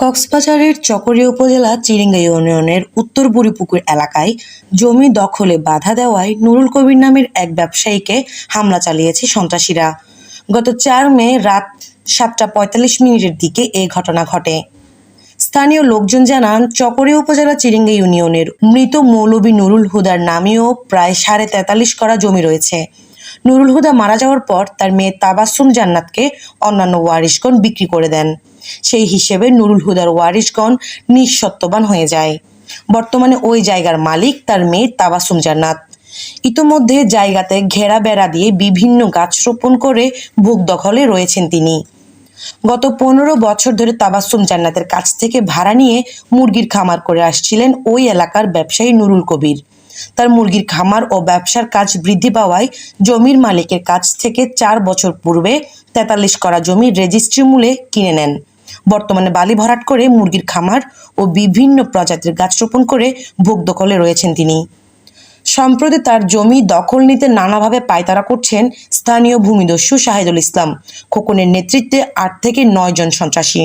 কক্সবাজারের চকরিয়া উপজেলা চিরিঙ্গা ইউনিয়নের উত্তর বুড়িপুকুর এলাকায় জমি দখলে বাধা দেওয়ায় নুরুল কবির নামের এক ব্যবসায়ীকে হামলা চালিয়েছে সন্ত্রাসীরা। গত চার মে রাত সাতটা পঁয়তাল্লিশ মিনিটের দিকে এ ঘটনা ঘটে। স্থানীয় লোকজন জানান চকরিয়া উপজেলা চিরিঙ্গা ইউনিয়নের মৃত মৌলবী নুরুল হুদার নামেও প্রায় সাড়ে তেতাল্লিশ করা জমি রয়েছে। নুরুল হুদা মারা যাওয়ার পর তার মেয়ে তাবাসুম জান্নাতকে অন্যান্য ওয়ারিশগণ বিক্রি করে দেন। সেই হিসেবে নুরুল হুদার ওয়ারিশগণ নিঃসত্ত্ববান হয়ে যায়। বর্তমানে ওই জায়গার মালিক তার মেয়ে তাবাসুম জান্নাত। ইতোমধ্যে জায়গাতে ঘেরা বেড়া দিয়ে বিভিন্ন গাছ রোপণ করে ভোগ দখলে রয়েছেন তিনি। গত পনেরো বছর ধরে তাবাসুম জান্নাতের কাছ থেকে ভাড়া নিয়ে মুরগির খামার করে আসছিলেন ওই এলাকার ব্যবসায়ী নুরুল কবির। তার মুরগির খামার ও ব্যবসার কাজ বৃদ্ধি পাওয়ায় জমির মালিকের কাছ থেকে চার বছর পূর্বে তেতাল্লিশ করা জমি রেজিস্ট্রি মূলে কিনে নেন। বর্তমানে বালি ভরাট করে মুরগির খামার ও বিভিন্ন প্রজাতির গাছ রোপণ করে ভোগ দখলে রয়েছেন তিনি। সম্প্রতি তার জমি দখল নিতে নানাভাবে পায়তারা করছেন স্থানীয় ভূমিদস্যু শাহিদুল ইসলাম। খোকনের নেতৃত্বে আট থেকে নয় জন সন্ত্রাসী।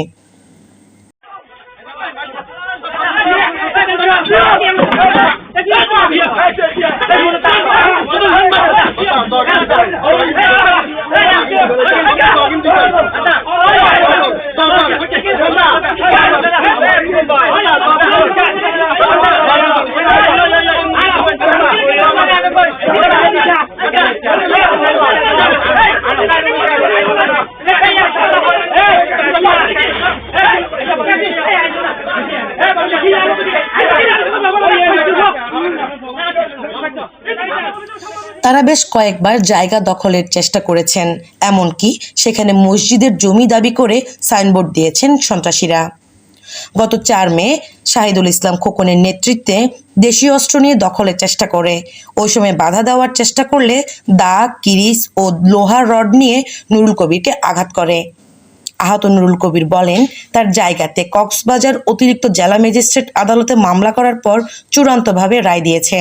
তারা বেশ কয়েকবার জায়গা দখলের চেষ্টা করেছেন। এমনকি সেখানে মসজিদের জমি দাবি করে সাইনবোর্ড দিয়েছেন সন্ত্রাসীরা। গত চার মে শাহিদুল ইসলাম খোকনের নেতৃত্বে দেশীয় অস্ত্র নিয়ে দখলের চেষ্টা করে। ওই সময় বাধা দেওয়ার চেষ্টা করলে দা কিরিস ও লোহার রড নিয়ে নুরুল কবিরকে আঘাত করে। আহত নুরুল কবির বলেন, তার জায়গাতে কক্সবাজার অতিরিক্ত জেলা ম্যাজিস্ট্রেট আদালতে মামলা করার পর চূড়ান্তভাবে রায় দিয়েছে।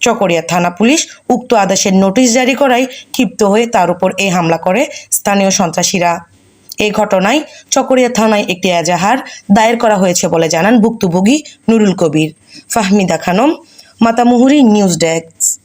চকরিয়া থানা পুলিশ উক্ত আদেশের নোটিশ জারি করায় ক্ষিপ্ত হয়ে তার উপর এই হামলা করে স্থানীয় সন্ত্রাসীরা। এই ঘটনায় চকরিয়া থানায় একটি এজাহার দায়ের করা হয়েছে বলে জানান ভুক্তভোগী নুরুল কবির। Fahmida Khanam, Matamuhuri news desk.